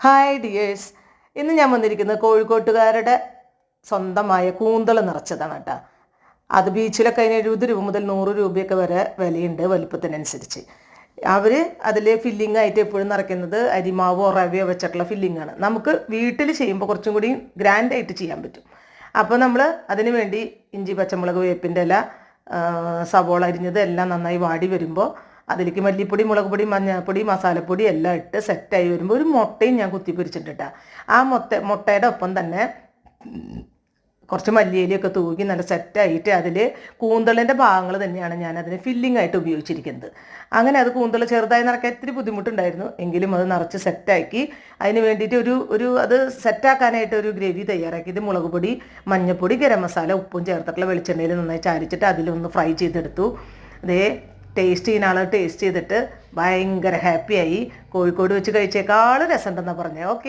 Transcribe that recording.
Hi dears ഇന്ന് ഞാൻ വന്നിരിക്കുന്നത് കോഴിക്കോട്ടുകാരുടെ സ്വന്തമായ കൂന്തൾ നിറച്ചതാണ് കേട്ടോ. അത് ബീച്ചിലൊക്കെ അതിന് എഴുപത് രൂപ മുതൽ നൂറ് രൂപയൊക്കെ വരെ വിലയുണ്ട് വലുപ്പത്തിനനുസരിച്ച്. അവർ അതിൽ ഫില്ലിംഗ് ആയിട്ട് എപ്പോഴും നിറയ്ക്കുന്നത് അരിമാവോ റവയോ വെച്ചിട്ടുള്ള ഫില്ലിംഗ് ആണ്. നമുക്ക് വീട്ടിൽ ചെയ്യുമ്പോൾ കുറച്ചും കൂടി ഗ്രാൻഡ് ആയിട്ട് ചെയ്യാൻ പറ്റും. അപ്പോൾ നമ്മൾ അതിന് വേണ്ടി ഇഞ്ചി പച്ചമുളക് വേപ്പിന്റെ ഇല സവോള അരിഞ്ഞത് എല്ലാം നന്നായി വാടി വരുമ്പോൾ അതിലേക്ക് മല്ലിപ്പൊടി മുളക് പൊടി മഞ്ഞൾപ്പൊടി മസാലപ്പൊടി എല്ലാം ഇട്ട് സെറ്റായി വരുമ്പോൾ ഒരു മുട്ടയും ഞാൻ കുത്തി പൊരിച്ചിട്ടിട്ടാ ആ മുട്ട മുട്ടയുടെ ഒപ്പം തന്നെ കുറച്ച് മല്ലിയിലൊക്കെ തൂക്കി നല്ല സെറ്റായിട്ട് അതിൽ കൂന്തളിന്റെ ഭാഗങ്ങൾ തന്നെയാണ് ഞാൻ അതിന് ഫില്ലിംഗ് ആയിട്ട് ഉപയോഗിച്ചിരിക്കുന്നത്. അങ്ങനെ അത് കൂന്തൾ ചെറുതായി നിറക്കാൻ ഇത്തിരി ബുദ്ധിമുട്ടുണ്ടായിരുന്നു. എങ്കിലും അത് നിറച്ച് സെറ്റാക്കി അതിന് വേണ്ടിയിട്ട് ഒരു ഒരു അത് സെറ്റാക്കാനായിട്ട് ഒരു ഗ്രേവി തയ്യാറാക്കി. ഇത് മുളക് പൊടി മഞ്ഞൾപ്പൊടി ഗരം മസാല ഉപ്പും ചേർത്തിട്ടുള്ള വെളിച്ചെണ്ണയിൽ നന്നായി ചാരിച്ചിട്ട് അതിലൊന്ന് ഫ്രൈ ചെയ്തെടുത്തു. അതേ ടേസ്റ്റ് ചെയ്യുന്ന ആൾ ടേസ്റ്റ് ചെയ്തിട്ട് ഭയങ്കര ഹാപ്പിയായി കോഴിക്കോട് വെച്ച് കഴിച്ചേക്കാൾ രസമുണ്ടെന്നാണ് പറഞ്ഞത് ഓക്കെ